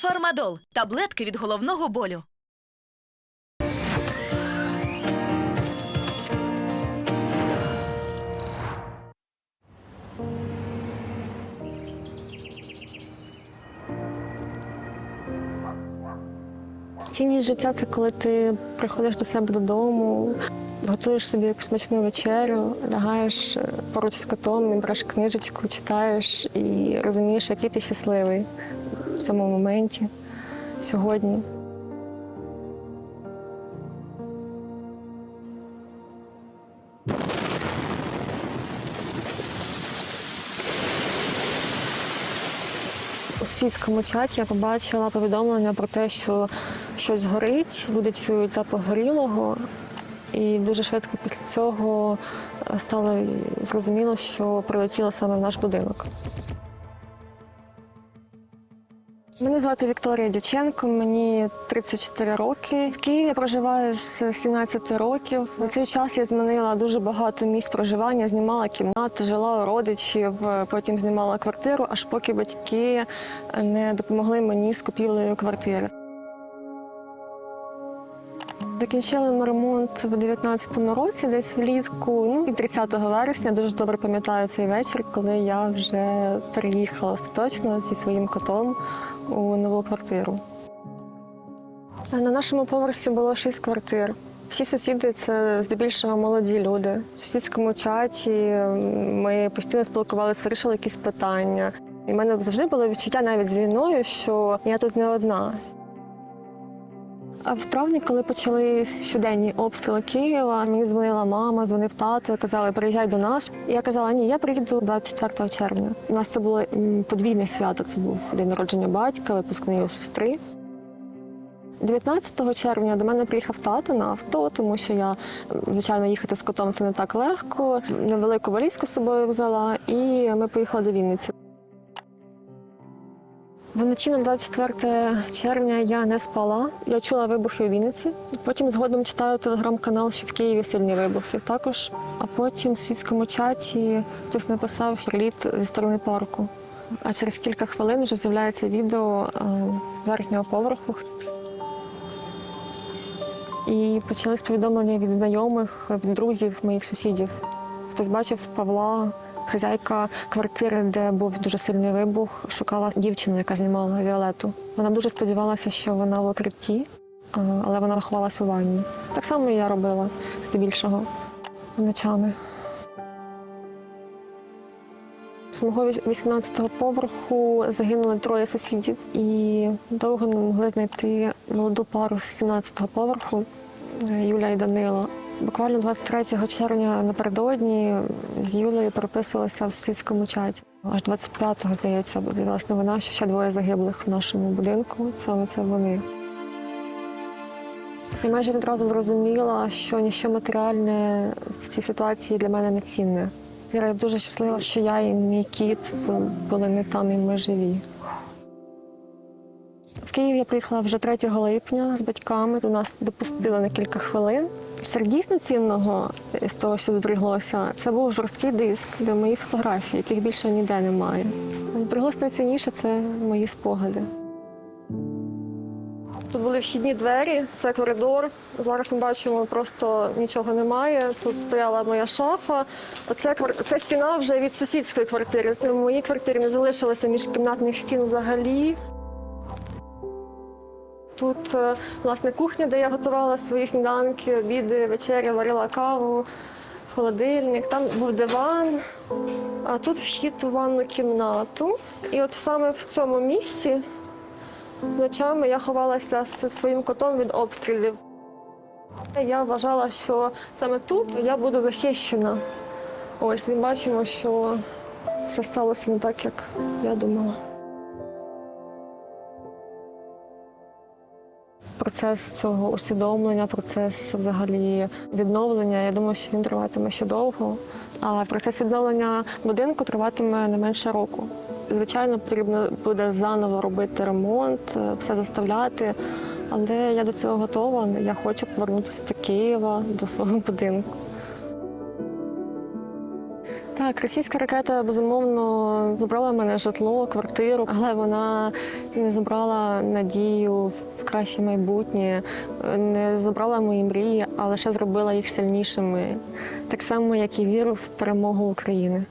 Фармадол таблетки від головного болю. Цінність життя це коли ти приходиш до себе додому, готуєш собі якусь смачну вечерю, лягаєш е, поруч з котом, і береш книжечку, читаєш і розумієш, який ти щасливий в цьому моменті сьогодні. У сусідському чаті я побачила повідомлення про те, що щось горить, люди чують запах горілого, і дуже швидко після цього стало зрозуміло, що прилетіло саме в наш будинок. Мене звати Вікторія Дяченко, мені 34 роки. В Києві я проживаю з 17 років. За цей час я змінила дуже багато місць проживання, знімала кімнати, жила у родичів, потім знімала квартиру, аж поки батьки не допомогли мені з купівлею квартири. Закінчили ми ремонт в 19-му році, десь влітку. Ну і 30 вересня дуже добре пам'ятаю цей вечір, коли я вже переїхала остаточно зі своїм котом у нову квартиру. На нашому поверсі було шість квартир. Всі сусіди це здебільшого молоді люди. В сусідському чаті ми постійно спілкувалися, вирішили якісь питання. І в мене завжди було відчуття навіть з війною, що я тут не одна. В травні, коли почали щоденні обстріли Києва, мені дзвонила мама, дзвонив тато, казали, приїжджай до нас. І я казала, ні, я приїду 24 червня. У нас це було подвійне свято. Це був день народження батька, випускний у сестри. 19 червня до мене приїхав тато на авто, тому що я, звичайно, їхати з котом це не так легко. Невелику валізку з собою взяла, і ми поїхали до Вінниці. Вночі на 24 червня я не спала. Я чула вибухи у Вінниці. Потім згодом читаю телеграм-канал, що в Києві сильні вибухи також. А потім в сільському чаті хтось написав приліт зі сторони парку. А через кілька хвилин вже з'являється відео е, верхнього поверху. І почались повідомлення від знайомих, від друзів, моїх сусідів. Хтось бачив Павла, хазяйка квартири, де був дуже сильний вибух, шукала дівчину, яка знімала Віолету. Вона дуже сподівалася, що вона в укритті, але вона ховалась у ванні. Так само і я робила здебільшого ночами. З мого 18-го поверху загинули троє сусідів і довго не могли знайти молоду пару з 17-го поверху е, Юля і Данило. Буквально 23 червня напередодні з Юлею переписувалася в сільському чаті. Аж 25-го, здається, з'явилася новина, що ще двоє загиблих в нашому будинку. Саме це вони. Я майже відразу зрозуміла, що ніщо матеріальне в цій ситуації для мене не цінне. Я дуже щаслива, що я і мій кіт були не там, і ми живі. В Київ я приїхала вже 3 липня з батьками. До нас допустили на кілька хвилин. Серед дійсно цінного з того, що збереглося, це був жорсткий диск, де мої фотографії, яких більше ніде немає. Збереглося найцінніше це мої спогади. Тут були вхідні двері, це коридор. Зараз ми бачимо, просто нічого немає. Тут стояла моя шафа. Оце це стіна вже від сусідської квартири. Це в моїй квартирі не залишилося міжкімнатних стін взагалі. Тут, е, власне, кухня, де я готувала свої сніданки, обіди, вечері, варила каву, холодильник. Там був диван. А тут вхід у ванну кімнату. І от саме в цьому місці Ночами я ховалася зі своїм котом від обстрілів. Я вважала, що саме тут я буду захищена. Ось ми бачимо, що все сталося не так, як я думала. Процес цього усвідомлення, процес взагалі відновлення, я думаю, що він триватиме ще довго. А процес відновлення будинку триватиме не менше року. Звичайно, потрібно буде заново робити ремонт, е, все заставляти. Але я до цього готова. Я хочу повернутися до Києва, до свого будинку. Так, російська ракета безумовно забрала в мене житло, квартиру, але вона не забрала надію в краще майбутнє, не забрала мої мрії, а лише зробила їх сильнішими, так само, як і віру в перемогу України.